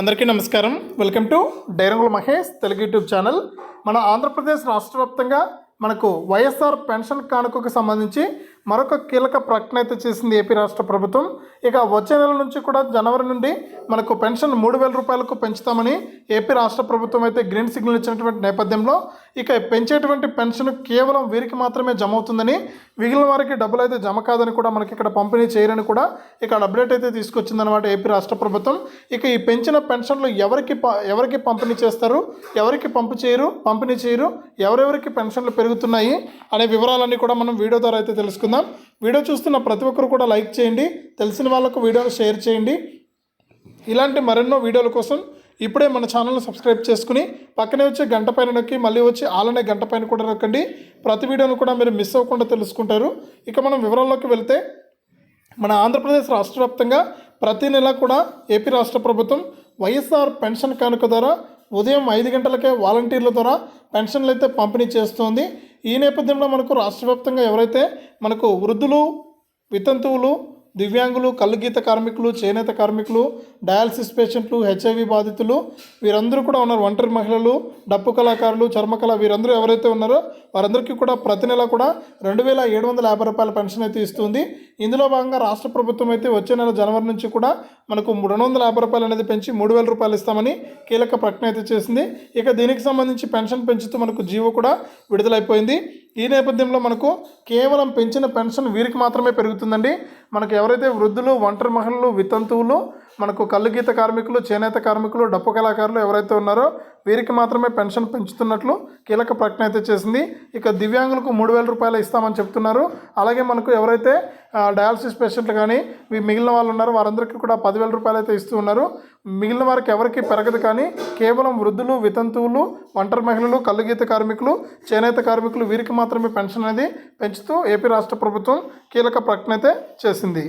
అందరికీ నమస్కారం. Welcome to డైరంగుల మహేష్ తెలుగు యూట్యూబ్ ఛానల్. మన ఆంధ్రప్రదేశ్ రాష్ట్ర వ్యాప్తంగా మనకు వైఎస్ఆర్ పెన్షన్ కానుకకు సంబంధించి మరొక కీలక ప్రకటన అయితే చేసింది ఏపీ రాష్ట్ర ప్రభుత్వం. ఇక వచ్చే నెల నుంచి కూడా జనవరి నుండి మనకు పెన్షన్ మూడు వేల రూపాయలకు పెంచుతామని ఏపీ రాష్ట్ర ప్రభుత్వం అయితే గ్రీన్ సిగ్నల్ ఇచ్చినటువంటి నేపథ్యంలో ఇక పెంచేటువంటి పెన్షన్ కేవలం వీరికి మాత్రమే జమ అవుతుందని మిగిలిన వారికి డబ్బులు అయితే జమ కాదని కూడా మనకి ఇక్కడ పంపిణీ చేయరని కూడా ఇక్కడ అప్డేట్ అయితే తీసుకొచ్చిందనమాట ఏపీ రాష్ట్ర ప్రభుత్వం. ఇక ఈ పెంచిన పెన్షన్లు ఎవరికి ప- ఎవరికి పంపిణీ చేస్తారు? ఎవరికి పంపు చేయరు? పంపిణీ చేయరు? ఎవరెవరికి పెన్షన్లు పెరుగుతున్నాయి? అనే వివరాలన్నీ కూడా మనం వీడియో ద్వారా అయితే తెలుసుకుందాం. వీడియో చూస్తున్న ప్రతి ఒక్కరు కూడా లైక్ చేయండి. తెలిసిన వాళ్ళకు వీడియోను షేర్ చేయండి. ఇలాంటి మరెన్నో వీడియోల కోసం ఇప్పుడే మన ఛానల్ని సబ్స్క్రైబ్ చేసుకుని పక్కనే వచ్చే గంట పైన నొక్కి మళ్ళీ వచ్చి ఆలనే గంట పైన కూడా నొక్కండి. ప్రతి వీడియోను కూడా మీరు మిస్ అవ్వకుండా తెలుసుకుంటారు. ఇక మనం వివరాల్లోకి వెళ్తే మన ఆంధ్రప్రదేశ్ రాష్ట్ర వ్యాప్తంగా ప్రతి నెల కూడా ఏపీ రాష్ట్ర ప్రభుత్వం వైఎస్ఆర్ పెన్షన్ కానుక ద్వారా ఉదయం ఐదు గంటలకే వాలంటీర్ల ద్వారా పెన్షన్లు అయితే పంపిణీ చేస్తోంది. ఈ నేపథ్యంలో మనకు రాష్ట్ర వ్యాప్తంగా ఎవరైతే మనకు వృద్ధులు వితంతువులు దివ్యాంగులు కళ్ళుగీత కార్మికులు చేనేత కార్మికులు డయాలసిస్ పేషెంట్లు హెచ్ఐవి బాధితులు వీరందరూ కూడా ఉన్నారు. ఒంటరి మహిళలు డప్పు కళాకారులు చర్మకళ వీరందరూ ఎవరైతే ఉన్నారో వారందరికీ కూడా ప్రతి నెల కూడా రెండు వేల ఏడు వందల యాభై రూపాయల పెన్షన్ అయితే ఇస్తుంది. ఇందులో భాగంగా రాష్ట్ర ప్రభుత్వం అయితే వచ్చే నెల జనవరి నుంచి కూడా మనకు రెండు వందల యాభై రూపాయలు అనేది పెంచి మూడు వేల రూపాయలు ఇస్తామని కీలక ప్రకటన అయితే చేసింది. ఇక దీనికి సంబంధించి పెన్షన్ పెంచుతూ మనకు జీవో కూడా విడుదలైపోయింది. ఈ నేపథ్యంలో మనకు కేవలం పెంచిన పెన్షన్ వీరికి మాత్రమే పెరుగుతుందండి. మనకు ఎవరైతే వృద్ధులు ఒంటరి మహిళలు వితంతువులు మనకు కళ్ళుగీత కార్మికులు చేనేత కార్మికులు డప్పు కళాకారులు ఎవరైతే ఉన్నారో వీరికి మాత్రమే పెన్షన్ పెంచుతున్నట్లు కీలక ప్రకటన అయితే చేసింది. ఇక దివ్యాంగులకు మూడు వేల రూపాయలు ఇస్తామని చెప్తున్నారు. అలాగే మనకు ఎవరైతే డయాలసిస్ పేషెంట్లు కానీ మిగిలిన వాళ్ళు ఉన్నారో వారందరికీ కూడా పదివేల రూపాయలు అయితే ఇస్తూ ఉన్నారు. మిగిలిన వారికి ఎవరికి పెరగదు కానీ కేవలం వృద్ధులు వితంతువులు ఒంటరి మహిళలు కళ్ళుగీత కార్మికులు చేనేత కార్మికులు వీరికి మాత్రమే పెన్షన్ అనేది పెంచుతూ ఏపీ రాష్ట్ర ప్రభుత్వం కీలక ప్రకటన అయితే చేసింది.